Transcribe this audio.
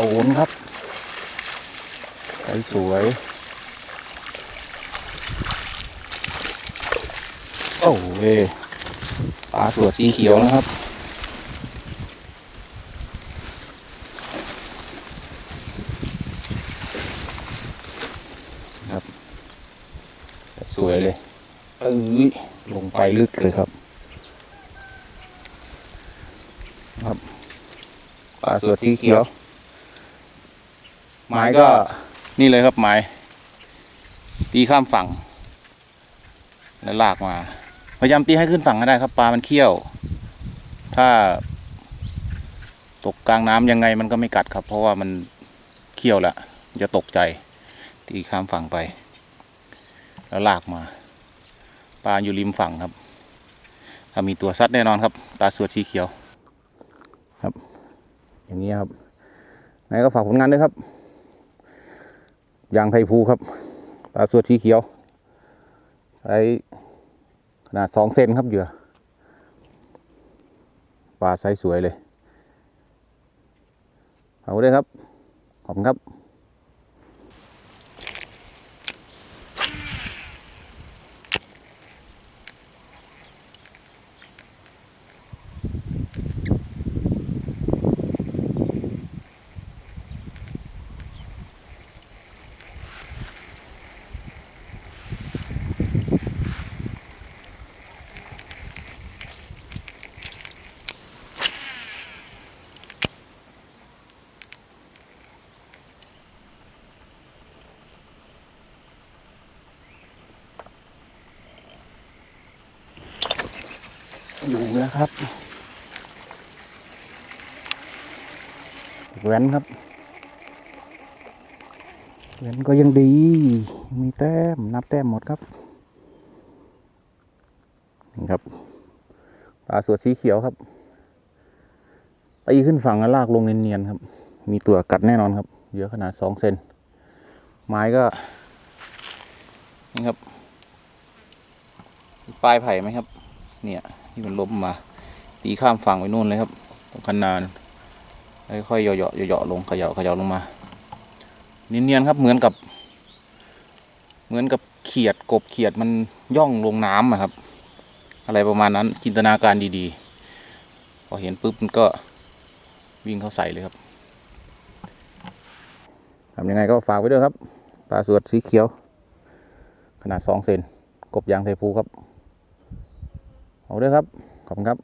โดนครับสวยโอ้เว้ยปลาตัวสีเขียวนะครับ ครับ สวยเลยเอ้ยลงไปลึกเลยครับ ครับปลาสวสีเขียว หมายก็นี่เลยครับหมายตีข้ามฝั่ง แล้วลากมา พยายามตีให้ขึ้นฝั่งก็ได้ครับ ปลามันเขี้ยว ถ้า ตกกลางน้ำยังไงมันก็ไม่กัดครับ เพราะว่ามันเขี้ยวแล้วมันจะตกใจ ตีข้ามฝั่งไป แล้วลากมา ปลาอยู่ริมฝั่งครับ ถ้ามีตัวซัดแน่นอนครับ ตาสวดสีเขียว ครับ อย่างนี้ครับไหนก็ฝากผลงานด้วยครับ ยางไทยภูครับตาสวดสีเขียวใช้ขนาดสองเซนครับเหยื่อปลาไซส์สวยเลยเอาด้วยครับ ขอบคุณครับ อยู่แล้วครับแหวนครับแหวนก็ยังดี มีแต้ม นับแต้มหมดครับนี่ครับปลาสวดสีเขียวครับตีขึ้นฝั่งแล้วลากลงเนียนๆครับ มีตัวกัดแน่นอนครับ เยอะขนาดสองเซนไม้ก็ นี่ครับปลายไผ่ไหมครับ เนี่ย ที่มันล้มมา ตีข้ามฝั่งไปนู่นเลยครับตรงคันนานค่อยๆเหยาะๆเหยาะๆลงเขย่าเขย่าลงมาเนียนๆครับเหมือนกับ เหมือนกับเขียดกบเขียดมันย่องลงน้ำอะครับ อะไรประมาณนั้นจินตนาการดีๆ พอเห็นปุ๊บมันก็วิ่งเข้าใส่เลยครับทำยังไงก็ฝากไว้ด้วยครับปลาสวดสีเขียว ขนาดสองเซนกบยางไทยภูครับ เอาด้วยครับ ขอบคุณครับ